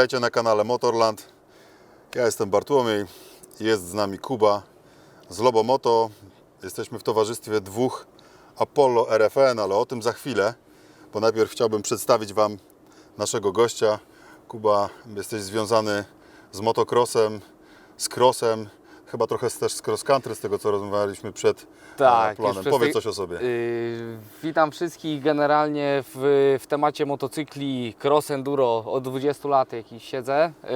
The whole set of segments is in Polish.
Witajcie na kanale Motorland. Ja jestem Bartłomiej, jest z nami Kuba z Lobomoto. Jesteśmy w towarzystwie dwóch Apollo RFN, ale o tym za chwilę, bo najpierw chciałbym przedstawić Wam naszego gościa. Kuba, jesteś związany z motocrossem, z crossem, chyba trochę też z cross country, z tego co rozmawialiśmy przed Tak, e, planem. już przez Powiedz coś o sobie. Yy, witam wszystkich generalnie w, w temacie motocykli cross enduro od 20 lat jakiś siedzę. Yy,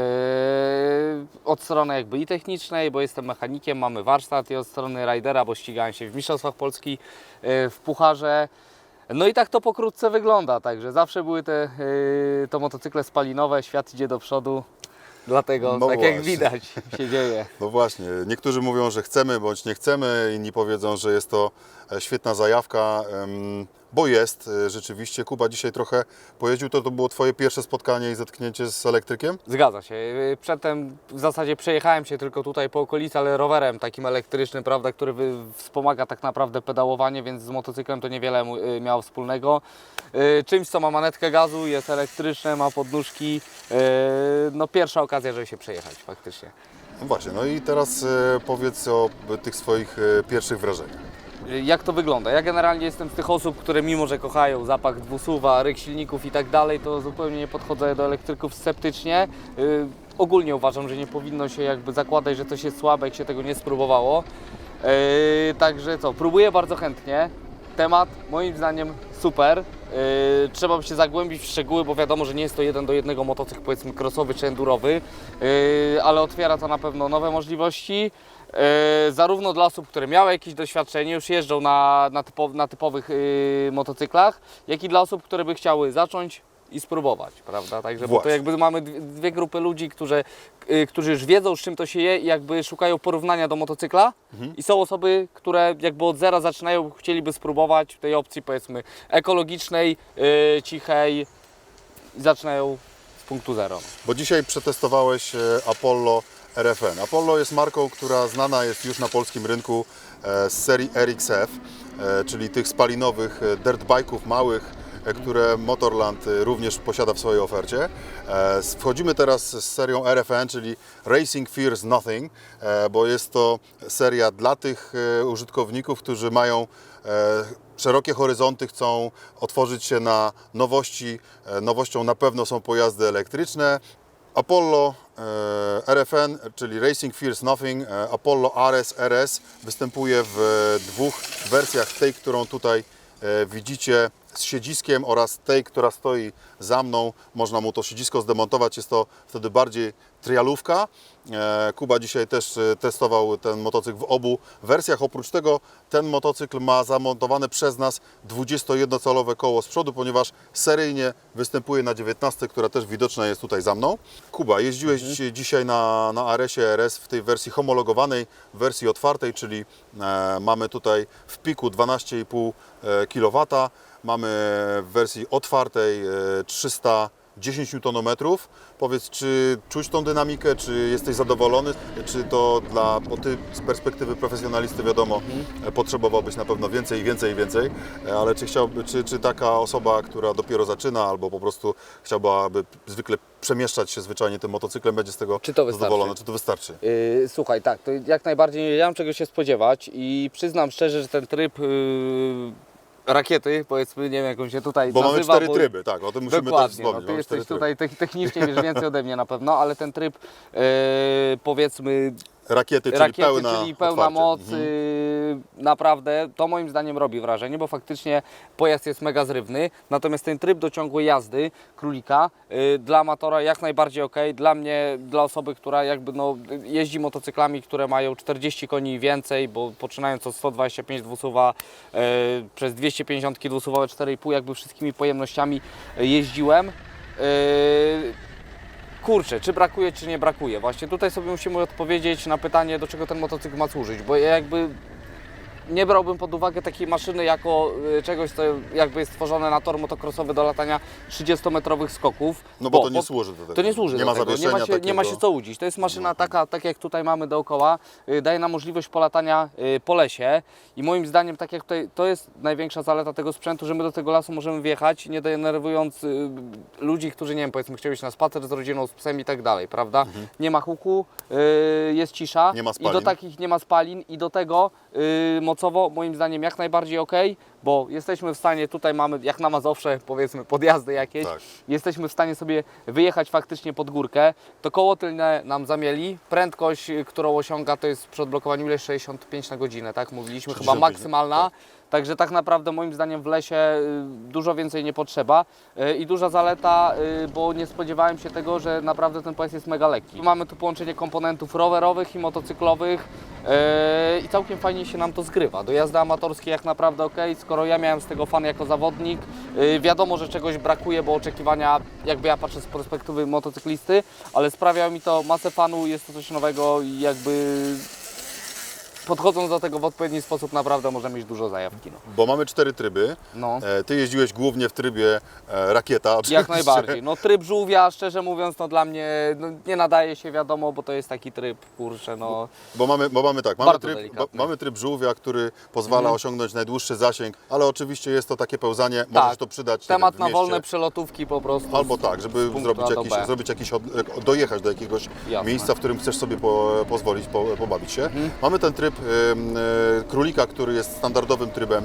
od strony jakby i technicznej, bo jestem mechanikiem, mamy warsztat i od strony ridera, bo ścigałem się w Mistrzostwach Polski yy, w Pucharze. No i tak to pokrótce wygląda, także zawsze były te yy, to motocykle spalinowe, świat idzie do przodu. Dlatego, No tak jak właśnie. widać, się dzieje. No właśnie, niektórzy mówią, że chcemy bądź nie chcemy, inni powiedzą, że jest to świetna zajawka, bo jest e, rzeczywiście. Kuba dzisiaj trochę pojeździł, to, to było Twoje pierwsze spotkanie i zetknięcie z elektrykiem? Zgadza się. Yy, Przedtem w zasadzie przejechałem się tylko tutaj po okolicy, ale rowerem takim elektrycznym, prawda, który wspomaga tak naprawdę pedałowanie, więc z motocyklem to niewiele miało wspólnego. Czymś, co ma manetkę gazu, jest elektryczne, ma podnóżki. No pierwsza okazja, żeby się przejechać faktycznie. No właśnie, no i teraz e, powiedz o e, tych swoich e, pierwszych wrażeniach. Jak to wygląda? Ja generalnie jestem z tych osób, które mimo, że kochają zapach dwusuwa, ryk silników i tak dalej, to zupełnie nie podchodzę do elektryków sceptycznie. Yy, ogólnie uważam, że nie powinno się jakby zakładać, że coś jest słabe, jak się tego nie spróbowało. Yy, także co, próbuję bardzo chętnie. Temat moim zdaniem super. Yy, trzeba by się zagłębić w szczegóły, bo wiadomo, że nie jest to jeden do jednego motocykl powiedzmy crossowy czy endurowy, yy, ale otwiera to na pewno nowe możliwości. Yy, zarówno dla osób, które miały jakieś doświadczenie, już jeżdżą na, na, typo, na typowych yy, motocyklach, jak i dla osób, które by chciały zacząć i spróbować, prawda? Także bo to jakby mamy dwie, dwie grupy ludzi, którzy, yy, którzy już wiedzą, z czym to się je i jakby szukają porównania do motocykla i są osoby, które jakby od zera zaczynają, chcieliby spróbować tej opcji powiedzmy ekologicznej, yy, cichej i zaczynają z punktu zero. Bo dzisiaj przetestowałeś e, Apollo RFN. Apollo jest marką, która znana jest już na polskim rynku e, z serii RXF, e, czyli tych spalinowych e, dirt bike'ów małych, które Motorland również posiada w swojej ofercie. Wchodzimy teraz z serią RFN, czyli Racing Fears Nothing, bo jest to seria dla tych użytkowników, którzy mają szerokie horyzonty, chcą otworzyć się na nowości. Nowością na pewno są pojazdy elektryczne. Apollo e, RFN, czyli Racing Fears Nothing, e, Apollo RS RS występuje w e, dwóch wersjach. Tej, którą tutaj widzicie z siedziskiem oraz tej, która stoi za mną. Można mu to siedzisko zdemontować, jest to wtedy bardziej trialówka. E, Kuba dzisiaj też e, testował ten motocykl w obu wersjach. Oprócz tego ten motocykl ma zamontowane przez nas 21-calowe koło z przodu, ponieważ seryjnie występuje na 19, która też widoczna jest tutaj za mną. Kuba, jeździłeś dzi- dzisiaj na, na RS-ie RS w tej wersji homologowanej, wersji otwartej, czyli e, mamy tutaj w piku 12,5 e, kW, mamy w wersji otwartej e, 310 Nm. Powiedz, czy czuć tą dynamikę, czy jesteś zadowolony, czy to dla, bo ty z perspektywy profesjonalisty wiadomo, e, potrzebowałbyś na pewno więcej, więcej i więcej, ale czy, chciałby, czy, czy taka osoba, która dopiero zaczyna, albo po prostu chciałaby zwykle przemieszczać się zwyczajnie tym motocyklem, będzie z tego Czy to zadowolona, czy to wystarczy? Yy, słuchaj, tak, to jak najbardziej nie wiedziałem czego się spodziewać i przyznam szczerze, że ten tryb yy, rakiety, powiedzmy, nie wiem jak on się tutaj Bo nazywa. mamy cztery bo- tryby, tak, o tym musimy też Dokładnie, wspomnieć. no, ty mamy jesteś tutaj te- technicznie wiesz więcej ode mnie na pewno, ale ten tryb yy, powiedzmy Rakiety, czyli rakiety, pełna, czyli pełna moc, Mhm. Naprawdę to moim zdaniem robi wrażenie, bo faktycznie pojazd jest mega zrywny, natomiast ten tryb dociągłej jazdy królika yy, dla amatora jak najbardziej ok, dla mnie, dla osoby, która jakby no, jeździ motocyklami, które mają 40 koni i więcej, bo poczynając od 125 dwusuwa yy, przez 250 dwusuwowe 4,5 jakby wszystkimi pojemnościami yy, jeździłem. Kurczę, czy brakuje, czy nie brakuje? Właśnie tutaj sobie musimy odpowiedzieć na pytanie, do czego ten motocykl ma służyć, bo ja jakby nie brałbym pod uwagę takiej maszyny jako y, czegoś, co jakby jest stworzone na tor motocrossowy do latania 30-metrowych skoków. No bo to nie służy do tego. To nie służy Nie do ma tego. Nie ma, się, nie ma się co łudzić. To jest maszyna taka, tak jak tutaj mamy dookoła, y, daje nam możliwość polatania y, po lesie i moim zdaniem, tak jak tutaj, to jest największa zaleta tego sprzętu, że my do tego lasu możemy wjechać, nie denerwując ludzi, którzy, nie wiem, powiedzmy, chcieli iść na spacer z rodziną, z psem i tak dalej, prawda? Nie ma huku, jest cisza Nie ma i do spalin. takich nie ma spalin i do tego mocowo, moim zdaniem, jak najbardziej ok, bo jesteśmy w stanie, tutaj mamy, jak na Mazowsze, powiedzmy, podjazdy jakieś, Tak. jesteśmy w stanie sobie wyjechać faktycznie pod górkę, to koło tylne nam zamieli. Prędkość, którą osiąga, to jest przy odblokowaniu ile 65 na godzinę, tak? Mówiliśmy, chyba 65, maksymalna. Także tak naprawdę moim zdaniem w lesie y, dużo więcej nie potrzeba Y, i duża zaleta, y, bo nie spodziewałem się tego, że naprawdę ten pojazd jest mega lekki. Mamy tu połączenie komponentów rowerowych i motocyklowych i całkiem fajnie się nam to zgrywa. Do jazdy amatorskiej jak naprawdę ok, skoro ja miałem z tego fan jako zawodnik, wiadomo, że czegoś brakuje, bo oczekiwania, jakby ja patrzę z perspektywy motocyklisty, ale sprawia mi to masę fanu, jest to coś nowego i jakby podchodząc do tego w odpowiedni sposób naprawdę możemy mieć dużo zajawki. No. Bo mamy cztery tryby. No. E, Ty jeździłeś głównie w trybie e, rakieta. Jak oczywiście. najbardziej. No tryb żółwia, szczerze mówiąc, no dla mnie no, nie nadaje się wiadomo, bo to jest taki tryb, kurczę, no Bo mamy, bo mamy tak, mamy tryb, bo, mamy tryb żółwia, który pozwala osiągnąć najdłuższy zasięg, ale oczywiście jest to takie pełzanie, możesz to przydać Tak. temat na wolne przelotówki po prostu. Albo tak, żeby zrobić jakiś, B. zrobić jakiś od, dojechać do jakiegoś Jasne. miejsca, w którym chcesz sobie po, pozwolić po, pobawić się. Mhm. Mamy ten tryb ym, y, królika, który jest standardowym trybem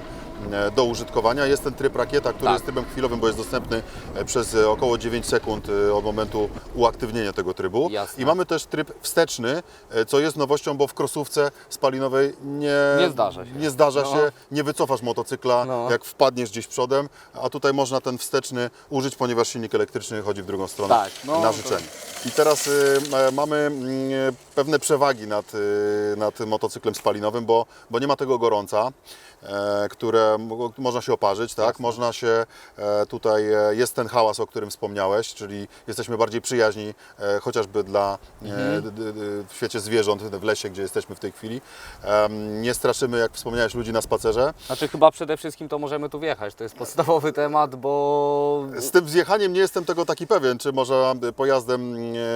do użytkowania. Jest ten tryb rakieta, który Tak. jest trybem chwilowym, bo jest dostępny e, przez e, około 9 sekund e, od momentu uaktywnienia tego trybu. Jasne. I mamy też tryb wsteczny, e, co jest nowością, bo w krosówce spalinowej nie, Nie zdarza się. nie zdarza No. się, nie wycofasz motocykla, No. jak wpadniesz gdzieś przodem, a tutaj można ten wsteczny użyć, ponieważ silnik elektryczny chodzi w drugą stronę Tak, no na życzenie. I teraz y, e, mamy mm, pewne przewagi nad, y, nad motocyklem spalinowym, bo, bo nie ma tego gorąca, e, które można się oparzyć, tak? Można się e, tutaj e, jest ten hałas, o którym wspomniałeś, czyli jesteśmy bardziej przyjaźni e, chociażby dla Mhm. w świecie zwierząt w lesie, gdzie jesteśmy w tej chwili. Nie straszymy, jak wspomniałeś, ludzi na spacerze. Znaczy chyba przede wszystkim to możemy tu wjechać, to jest podstawowy temat, bo Z tym zjechaniem nie jestem tego taki pewien, czy można pojazdem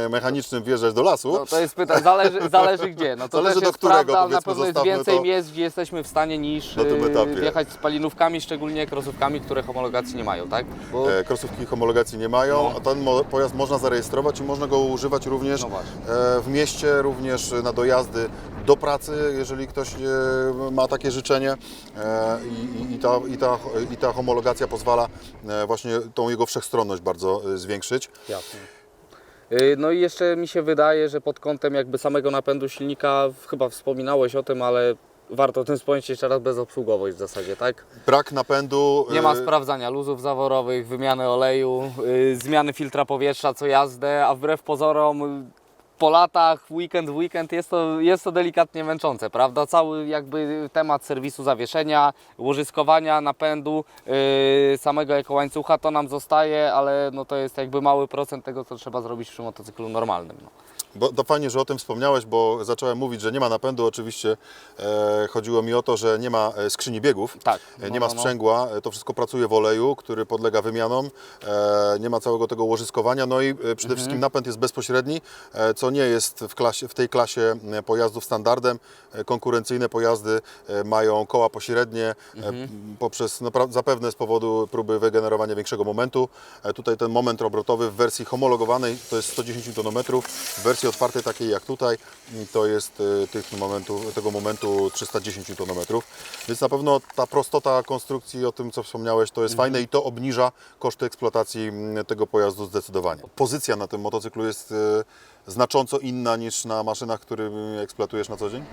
mechanicznym wjeżdżać do lasu. no, to jest pytanie, zależy, zależy gdzie. No, to Zależy do którego, prawda, na pewno jest więcej to miejsc, gdzie jesteśmy w stanie niż na tym etapie. wjechać z palinówkami, szczególnie krosówkami, które homologacji nie mają, tak? Bo, E, Krosówki homologacji nie mają, No. a ten pojazd można zarejestrować i można go używać również No e, w mieście, również na dojazdy do pracy, jeżeli ktoś e, ma takie życzenie E, i, i, ta, i, ta, i ta homologacja pozwala e, właśnie tą jego wszechstronność bardzo e, zwiększyć. Jasne. Y, No i jeszcze mi się wydaje, że pod kątem jakby samego napędu silnika, chyba wspominałeś o tym, ale warto o tym wspomnieć jeszcze raz bezobsługowość w zasadzie, tak? Brak napędu. Nie ma e, sprawdzania luzów zaworowych, wymiany oleju, y, zmiany filtra powietrza co jazdę, a wbrew pozorom y, po latach, weekend w weekend jest to, jest to delikatnie męczące, prawda? Cały jakby temat serwisu zawieszenia, łożyskowania, napędu, y, samego ekołańcucha to nam zostaje, ale no to jest jakby mały procent tego, co trzeba zrobić przy motocyklu normalnym. No. Bo to fajnie, że o tym wspomniałeś, bo zacząłem mówić, że nie ma napędu. Oczywiście e, chodziło mi o to, że nie ma e, skrzyni biegów. Tak. E, No, Nie ma no, no. sprzęgła, e, to wszystko pracuje w oleju, który podlega wymianom, e, nie ma całego tego łożyskowania, no i przede Mhm. wszystkim napęd jest bezpośredni, co nie jest w, klasie, w tej klasie pojazdów standardem. Konkurencyjne pojazdy mają koła pośrednie, Mhm. poprzez, no, zapewne z powodu próby wygenerowania większego momentu. Tutaj ten moment obrotowy w wersji homologowanej to jest 110 Nm, w wersji otwartej takiej jak tutaj m, to jest tych momentu, tego momentu 310 Nm. Więc na pewno ta prostota konstrukcji, o tym co wspomniałeś, to jest fajne i to obniża koszty eksploatacji m, tego pojazdu zdecydowanie. Pozycja na tym motocyklu jest e, znacząco inna niż na maszynach, które eksploatujesz na co dzień?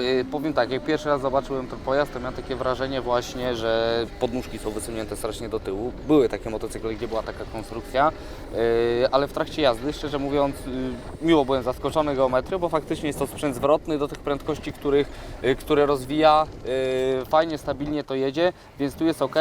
Y, Powiem tak, jak pierwszy raz zobaczyłem ten pojazd, to miałem takie wrażenie właśnie, że podnóżki są wysunięte strasznie do tyłu. Były takie motocykle, gdzie była taka konstrukcja, yy, ale w trakcie jazdy, szczerze mówiąc, miło byłem zaskoczony geometrią, bo faktycznie jest to sprzęt zwrotny do tych prędkości, których, które rozwija. Fajnie, stabilnie to jedzie, więc tu jest ok.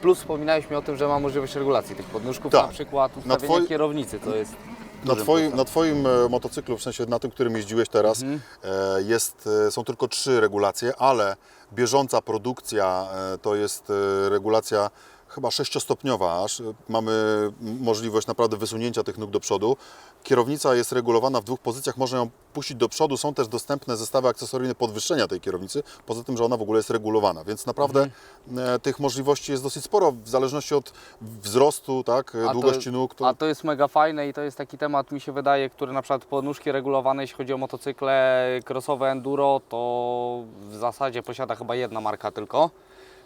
Plus wspominałeś mi o tym, że ma możliwość regulacji tych podnóżków, Tak. na przykład Na ustawienia twoi- kierownicy, to jest na, twoim, na Twoim e, motocyklu, w sensie na tym, którym jeździłeś teraz, Mhm. e, jest, e, są tylko trzy regulacje, ale bieżąca produkcja to jest regulacja chyba sześciostopniowa aż. Mamy możliwość naprawdę wysunięcia tych nóg do przodu. Kierownica jest regulowana w dwóch pozycjach, można ją puścić do przodu. Są też dostępne zestawy akcesoryjne podwyższenia tej kierownicy, poza tym, że ona w ogóle jest regulowana, więc naprawdę Mhm. e, tych możliwości jest dosyć sporo, w zależności od wzrostu, tak, A to- długości nóg. To... A to jest mega fajne i to jest taki temat, mi się wydaje, który na przykład podnóżki regulowane, jeśli chodzi o motocykle crossowe enduro, to w zasadzie posiada chyba jedna marka tylko.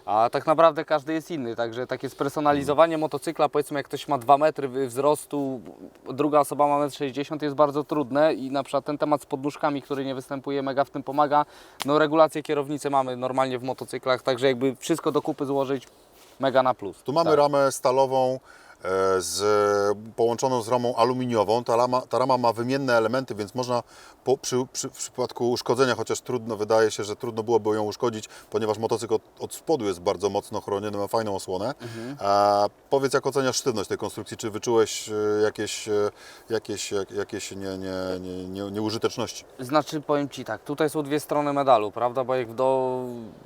A tak naprawdę każdy jest inny, także takie spersonalizowanie motocykla, powiedzmy jak ktoś ma 2 metry wzrostu, druga osoba ma 1,60 m, jest bardzo trudne i na przykład ten temat z podnóżkami, który nie występuje, mega w tym pomaga. No regulację kierownicy mamy normalnie w motocyklach, także jakby wszystko do kupy złożyć, mega na plus. Tu mamy Tak. ramę stalową z, połączoną z ramą aluminiową. Ta rama, ta rama ma wymienne elementy, więc można po, przy, przy, w przypadku uszkodzenia, chociaż trudno, wydaje się, że trudno byłoby ją uszkodzić, ponieważ motocykl od, od spodu jest bardzo mocno chroniony, ma fajną osłonę. Mhm. A powiedz, jak oceniasz sztywność tej konstrukcji? Czy wyczułeś e, jakieś, e, jakieś, jak- jakieś nie, nie, nie, nie, nieużyteczności? Znaczy powiem Ci tak, tutaj są dwie strony medalu, prawda? Bo jak do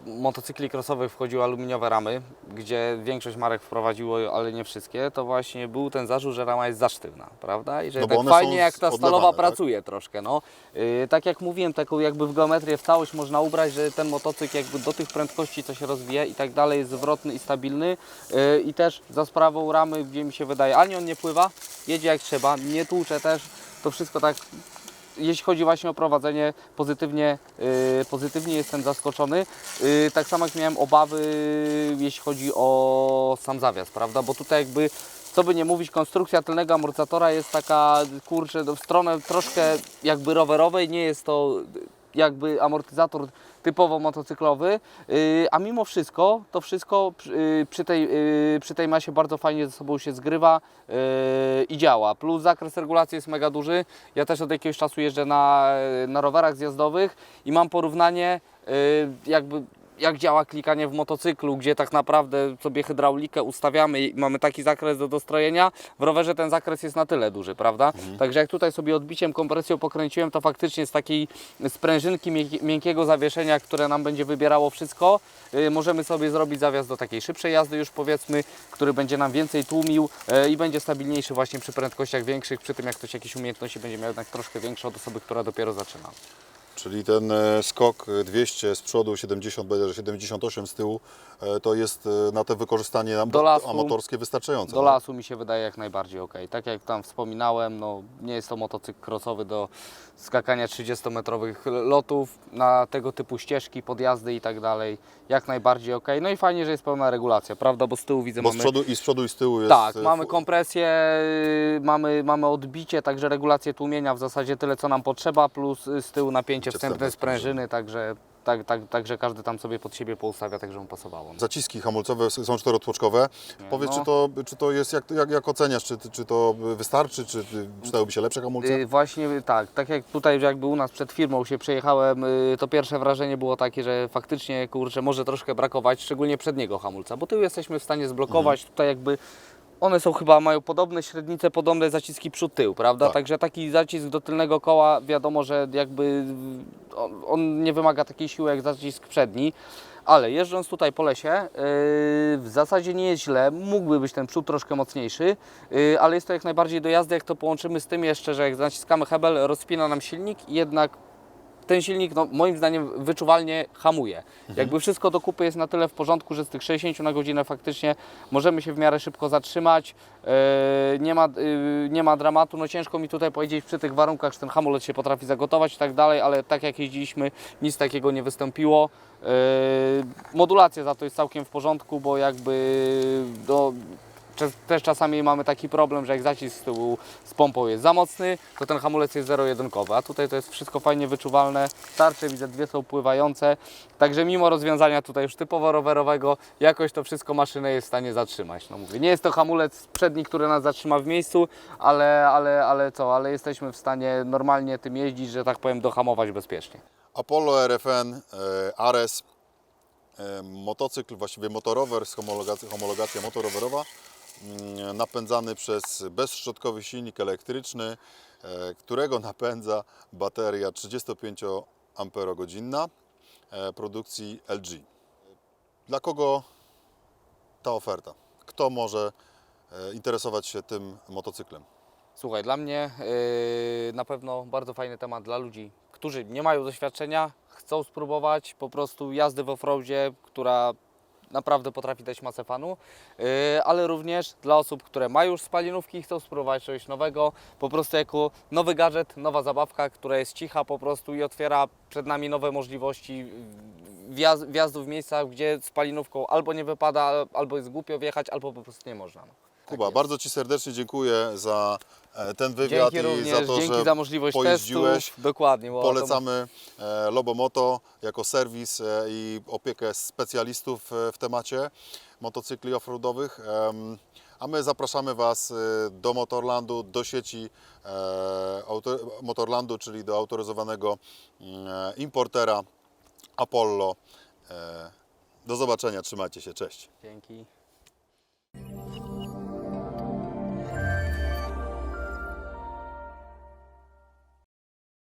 motocykli crossowych wchodziły aluminiowe ramy, gdzie większość marek wprowadziło, ale nie wszystkie, to właśnie był ten zarzut, że rama jest za sztywna, prawda? I że No tak fajnie jak ta stalowa tak? pracuje troszkę, no. Yy, tak jak mówiłem, taką jakby w geometrię w całość można ubrać, że ten motocykl jakby do tych prędkości, co się rozwija i tak dalej, jest zwrotny i stabilny yy, i też za sprawą ramy, gdzie mi się wydaje, ani on nie pływa, jedzie jak trzeba, nie tłucze też, to wszystko tak jeśli chodzi właśnie o prowadzenie, pozytywnie, yy, pozytywnie jestem zaskoczony. Yy, tak samo jak miałem obawy, jeśli chodzi o sam zawias, prawda? Bo tutaj jakby, co by nie mówić, konstrukcja tylnego amortyzatora jest taka, kurczę, w stronę troszkę jakby rowerowej, nie jest to jakby amortyzator typowo motocyklowy, yy, a mimo wszystko to wszystko przy, przy, tej, yy, przy tej masie bardzo fajnie ze sobą się zgrywa i działa. Plus zakres regulacji jest mega duży. Ja też od jakiegoś czasu jeżdżę na, na rowerach zjazdowych i mam porównanie jakby jak działa klikanie w motocyklu, gdzie tak naprawdę sobie hydraulikę ustawiamy i mamy taki zakres do dostrojenia. W rowerze ten zakres jest na tyle duży, prawda? Także jak tutaj sobie odbiciem, kompresją pokręciłem, to faktycznie z takiej sprężynki miękki- miękkiego zawieszenia, które nam będzie wybierało wszystko, yy, możemy sobie zrobić zawias do takiej szybszej jazdy już powiedzmy, który będzie nam więcej tłumił yy, i będzie stabilniejszy właśnie przy prędkościach większych, przy tym jak ktoś jakieś umiejętności będzie miał jednak troszkę większe od osoby, która dopiero zaczyna. Czyli ten e, skok e, 200 z przodu, 70, będzie, że 78 z tyłu, e, to jest e, na te wykorzystanie Do lasu. amatorskie wystarczające. Do tak? lasu mi się wydaje jak najbardziej ok. Tak jak tam wspominałem, no, nie jest to motocykl crossowy do skakania 30-metrowych lotów na tego typu ścieżki, podjazdy i tak dalej. Jak najbardziej ok. No i fajnie, że jest pełna regulacja, prawda? Bo z tyłu widzę Bo z mamy. przodu i z przodu i z tyłu jest... Tak, mamy kompresję, mamy, mamy odbicie, także regulację tłumienia w zasadzie tyle co nam potrzeba, plus y, z tyłu napięcie Wstępne wstępne sprężyny, także, tak, tak, także każdy tam sobie pod siebie poustawia, tak żeby mu pasowało. Zaciski hamulcowe są czterotłoczkowe. Powiedz, no. czy, to, czy to jest, jak, jak, jak oceniasz, czy, czy to wystarczy, czy przydałyby się lepsze hamulce? Y, Właśnie tak, tak jak tutaj jakby u nas przed firmą się przejechałem, y, to pierwsze wrażenie było takie, że faktycznie kurczę może troszkę brakować, szczególnie przedniego hamulca, bo tył jesteśmy w stanie zblokować, tutaj jakby one są chyba, mają podobne średnice, podobne zaciski przód-tył, prawda? Tak. Także taki zacisk do tylnego koła, wiadomo, że jakby on, on nie wymaga takiej siły jak zacisk przedni. Ale jeżdżąc tutaj po lesie, yy, w zasadzie nie jest źle. Mógłby być ten przód troszkę mocniejszy, yy, ale jest to jak najbardziej do jazdy, jak to połączymy z tym jeszcze, że jak naciskamy hebel, rozpina nam silnik i jednak ten silnik, no, moim zdaniem, wyczuwalnie hamuje. Jakby wszystko do kupy jest na tyle w porządku, że z tych 60 na godzinę faktycznie możemy się w miarę szybko zatrzymać. Yy, nie, ma, yy, nie ma dramatu. No ciężko mi tutaj powiedzieć przy tych warunkach, czy ten hamulec się potrafi zagotować i tak dalej, ale tak jak jeździliśmy, nic takiego nie wystąpiło. Yy, modulacja za to jest całkiem w porządku, bo jakby do, Czas- też czasami mamy taki problem, że jak zacisk z tyłu z pompą jest za mocny, to ten hamulec jest zero-jedynkowy, a tutaj to jest wszystko fajnie wyczuwalne, tarcze widzę dwie są pływające, także mimo rozwiązania tutaj już typowo rowerowego, jakoś to wszystko maszynę jest w stanie zatrzymać. No mówię, nie jest to hamulec przedni, który nas zatrzyma w miejscu, ale, ale, ale co, ale jesteśmy w stanie normalnie tym jeździć, że tak powiem, dohamować bezpiecznie. Apollo RFN, e, Ares, e, motocykl, właściwie motorower z homologacji, homologacja motorowerowa. Mm, napędzany przez bezszczotkowy silnik elektryczny, e, którego napędza bateria 35 Ah produkcji LG. Dla kogo ta oferta? Kto może e, interesować się tym motocyklem? Słuchaj, dla mnie yy, na pewno bardzo fajny temat dla ludzi, którzy nie mają doświadczenia, chcą spróbować po prostu jazdy w offroadzie, która naprawdę potrafi dać masę fanu, yy, ale również dla osób, które mają już spalinówki i chcą spróbować czegoś nowego, po prostu jako nowy gadżet, nowa zabawka, która jest cicha po prostu i otwiera przed nami nowe możliwości wjazd, wjazdu w miejsca, gdzie spalinówką albo nie wypada, albo jest głupio wjechać, albo po prostu nie można. No. Tak Kuba, jest. bardzo Ci serdecznie dziękuję za ten wywiad Dzięki i również, za to, że za możliwość pojeździłeś. testów. Dokładnie. bo to- Polecamy e, Lobomoto jako serwis e, i opiekę specjalistów e, w temacie motocykli offroadowych. A my zapraszamy Was e, do Motorlandu, do sieci e, Motorlandu, czyli do autoryzowanego mm, e, importera Apollo. E, Do zobaczenia, trzymajcie się, cześć. Dzięki.